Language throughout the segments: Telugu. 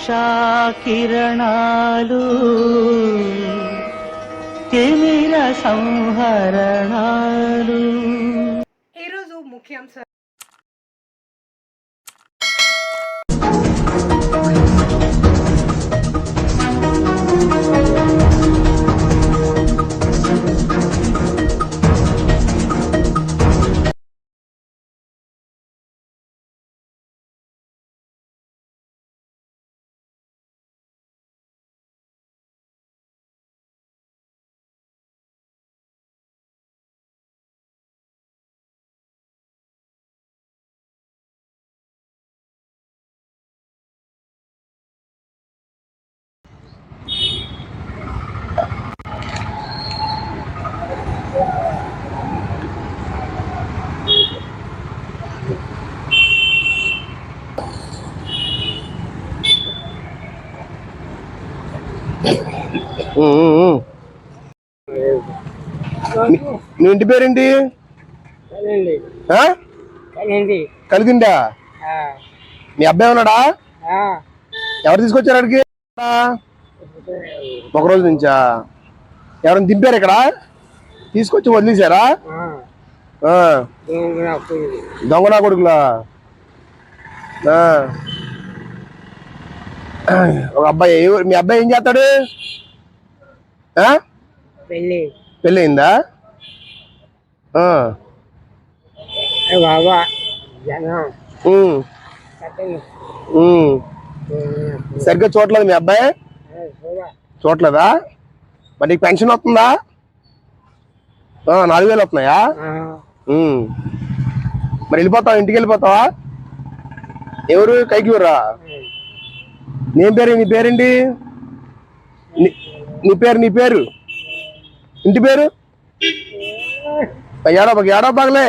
ఉషా కిరణాలు తిమిర సంహరణాలు నీ ఇంటి పేరేంటి? కలిగిందా మీ అబ్బాయి ఉన్నాడా? ఎవరు తీసుకొచ్చారు అడిగి ఒక రోజు నుంచా? ఎవరైనా దింపారు ఇక్కడ? తీసుకొచ్చి వదిలేశారా? ఆ. దొంగ నా కొడుకులా. ఒక అబ్బాయి మీ అబ్బాయి ఏం చేస్తాడు? పెళ్ళి. అయిందా. బాబా జనం. సరిగ్గా చూడలేదు మీ అబ్బాయి? చూడలేదా? మరి నీకు పెన్షన్ వస్తుందా? నాలుగు వేలు వస్తున్నాయా. మరి వెళ్ళిపోతావా? ఇంటికి వెళ్ళిపోతావా? ఎవరు కైకి ఊరా? నీ పేరు నీ పేరేంటి? నీ- నీ పేరు నీ పేరు? ఇంటి పేరు? ఏడాబాగ్ ఏడాబాగ్లే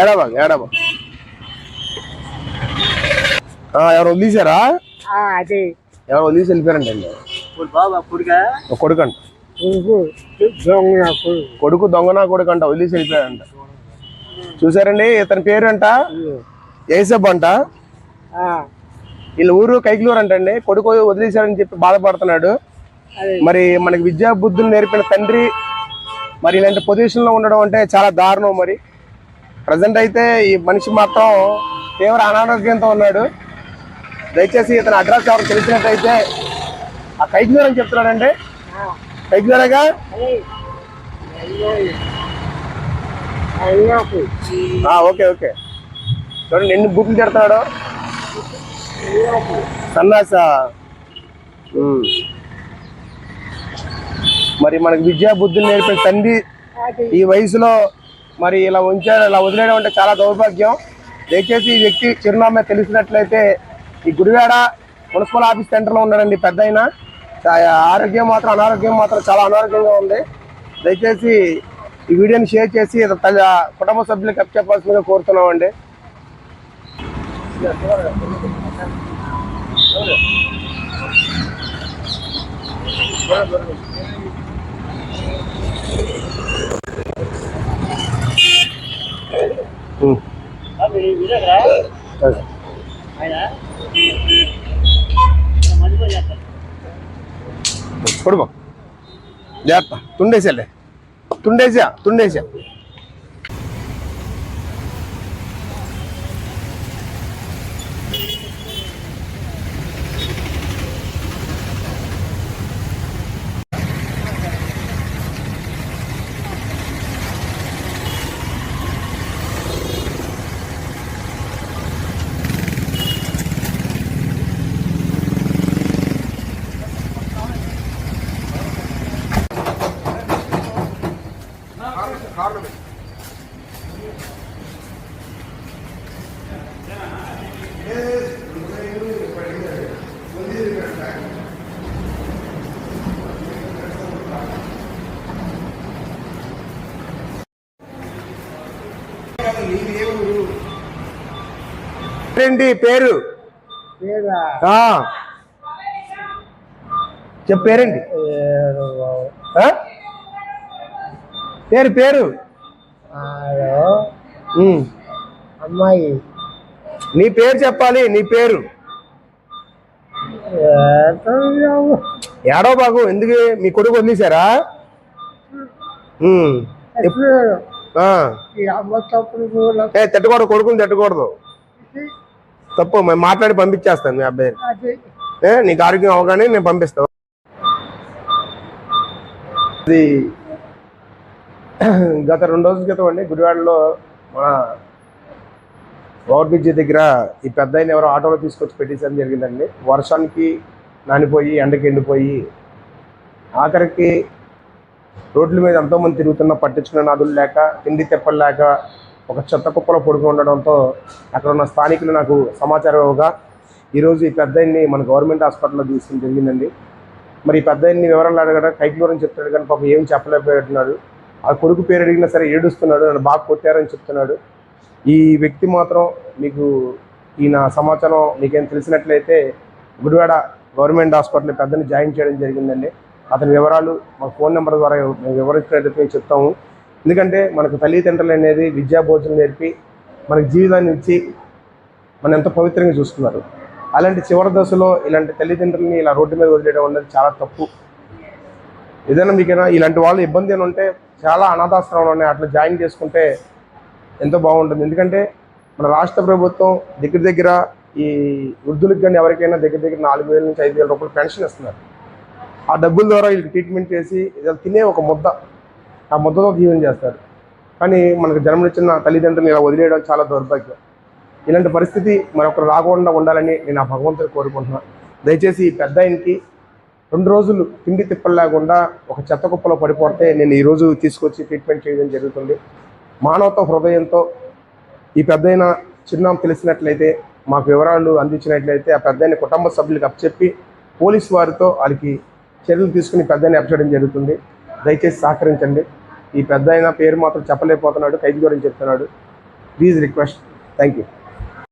ఏడాబాగ్ ఏడాబాగ్ ఎవరు వదిలేశారా? అదే. ఎవరు వదిలేసి వెళ్ళిపోయారండి? అండి ఒక కొడుకు దొంగన కొడుకు అంట వదిలేసి వెళ్ళిపోయారంట. చూసారండి ఇతని పేరు అంట ఏసబ్ అంట? వీళ్ళ ఊరు కైకిలూరు అంటండి. కొడుకు వదిలేశారని చెప్పి బాధపడుతున్నాడు. మరి మనకి విద్యా బుద్ధులు నేర్పిన తండ్రి మరి ఇలాంటి పొజిషన్లో ఉండడం అంటే చాలా దారుణం మరి. ప్రజెంట్ అయితే ఈ మనిషి మాత్రం తీవ్ర అనారోగ్యంతో ఉన్నాడు. దయచేసి ఇతని అడ్రస్ ఎవరు తెలిసినట్టయితే ఆ కైకిలూరు అని చెప్తున్నాడండి. కైకిలూరేగా ఓకే ఓకే. చూడండి ఎన్ని బుక్లు తిడతాడు. సన్నాస. మరి మనకి విద్యా బుద్ధులు నేర్పిన తండ్రి ఈ వయసులో మరి ఇలా ఉంచారు ఇలా వదిలేయడం అంటే చాలా దౌర్భాగ్యం. దయచేసి ఈ వ్యక్తి చిరునామా తెలిసినట్లయితే ఈ గుడివాడ మున్సిపల్ ఆఫీస్ సెంటర్లో ఉన్నాడండి పెద్ద ఆయన. ఆరోగ్యం మాత్రం అనారోగ్యం మాత్రం చాలా అనారోగ్యంగా ఉంది. దయచేసి ఈ వీడియోని షేర్ చేసి కుటుంబ సభ్యులకు అప్ చెప్పాల్సిందిగా కోరుతున్నామండి. ఉమ్. సరే. పడుకో జాగ్రత్త తుండేసాలే తుండేసా తుండేసా ఏంటి పేరు. చెప్పు పేరేంటి? పేరు పేరు. అమ్మాయి. నీ పేరు చెప్పాలి నీ పేరు? ఏడో బాగు ఎందుకు మీ కొడుకు వదిలేశారా? తిట్టకూడదు కొడుకుని తిట్టకూడదు. తప్పు మేము మాట్లాడి పంపించేస్తాను మీ అబ్బాయి నీకు ఆరోగ్యం అవగానే నేను పంపిస్తాను గత రెండు రోజుల క్రితం అండి గుడివాడలో మన ఓవర్ బ్రిడ్జ్ దగ్గర ఈ పెద్ద ఎవరో ఆటోలో తీసుకొచ్చి పెట్టేసడం జరిగిందండి. వర్షానికి నానిపోయి ఎండకి ఎండిపోయి ఆఖరికి రోడ్ల మీద ఎంతోమంది తిరుగుతున్న పట్టించుకునే నదులు లేక తిండి తెప్పలు లేక ఒక చెత్త కుప్పలో పడుకుని ఉండడంతో అక్కడ ఉన్న స్థానికులు నాకు సమాచారం ఇవ్వగా ఈరోజు ఈ పెద్ద మన గవర్నమెంట్ హాస్పిటల్లో తీసుకుని జరిగిందండి. మరి ఈ పెద్ద వివరాలు అడగడం కైకి చెప్తాడు కానీ పాపం ఏం చెప్పలేకపోతున్నాడు. ఆ కొడుకు పేరు అడిగినా సరే ఏడుస్తున్నాడు నన్ను బాగా కొట్టారని చెప్తున్నాడు. ఈ వ్యక్తి మాత్రం మీకు ఈయన సమాచారం మీకేం తెలిసినట్లయితే గుడివాడ గవర్నమెంట్ హాస్పిటల్ పెద్దని జాయిన్ చేయడం జరిగిందండి. అతని వివరాలు మా ఫోన్ నెంబర్ ద్వారా మేము వివరించినట్లయితే మేము చెప్తాము. ఎందుకంటే మనకు తల్లిదండ్రులు అనేది విద్యా భోజనం నేర్పి మనకు జీవితాన్ని ఇచ్చి మనం ఎంతో పవిత్రంగా చూస్తున్నారు. అలాంటి చివరి దశలో ఇలాంటి తల్లిదండ్రులని ఇలా రోడ్డు మీద వదిలేయడం అనేది చాలా తప్పు. ఏదైనా మీకైనా ఇలాంటి వాళ్ళు ఇబ్బంది అని ఉంటే చాలా అనాథాశ్రమాలు ఉన్నాయి. అట్లా జాయిన్ చేసుకుంటే ఎంతో బాగుంటుంది. ఎందుకంటే మన రాష్ట్ర ప్రభుత్వం దగ్గర దగ్గర ఈ వృద్ధులకు కానీ ఎవరికైనా దగ్గర దగ్గర నాలుగు వేల నుంచి ఐదు వేల రూపాయలు పెన్షన్ ఇస్తున్నారు. ఆ డబ్బుల ద్వారా వీళ్ళకి ట్రీట్మెంట్ చేసి ఇది తినే ఒక ముద్ద ఆ ముద్దతో జీవనం చేస్తారు. కానీ మనకు జన్మనిచ్చిన తల్లిదండ్రులు ఇలా వదిలేయడం చాలా దౌర్భాగ్యం. ఇలాంటి పరిస్థితి మరొకరు రాకుండా ఉండాలని నేను ఆ భగవంతుని కోరుకుంటున్నాను దయచేసి ఈ పెద్ద ఆయనకి రెండు రోజులు తిండి తిప్పలు లేకుండా ఒక చెత్త కుప్పలో పడిపోతే నేను ఈరోజు తీసుకొచ్చి ట్రీట్మెంట్ చేయడం జరుగుతుంది. మానవత హృదయంతో ఈ పెద్దయిన చిరునామా తెలిసినట్లయితే మాకు వివరాలు అందించినట్లయితే ఆ పెద్దయిన కుటుంబ సభ్యులకు అప్పచెప్పి పోలీసు వారితో వాళ్ళకి చర్యలు తీసుకుని పెద్దయిన అప్పచేయడం జరుగుతుంది. దయచేసి సహకరించండి. ఈ పెద్ద పేరు మాత్రం చెప్పలేకపోతున్నాడు ఖైదీ గురించి చెప్తున్నాడు. Please request thank you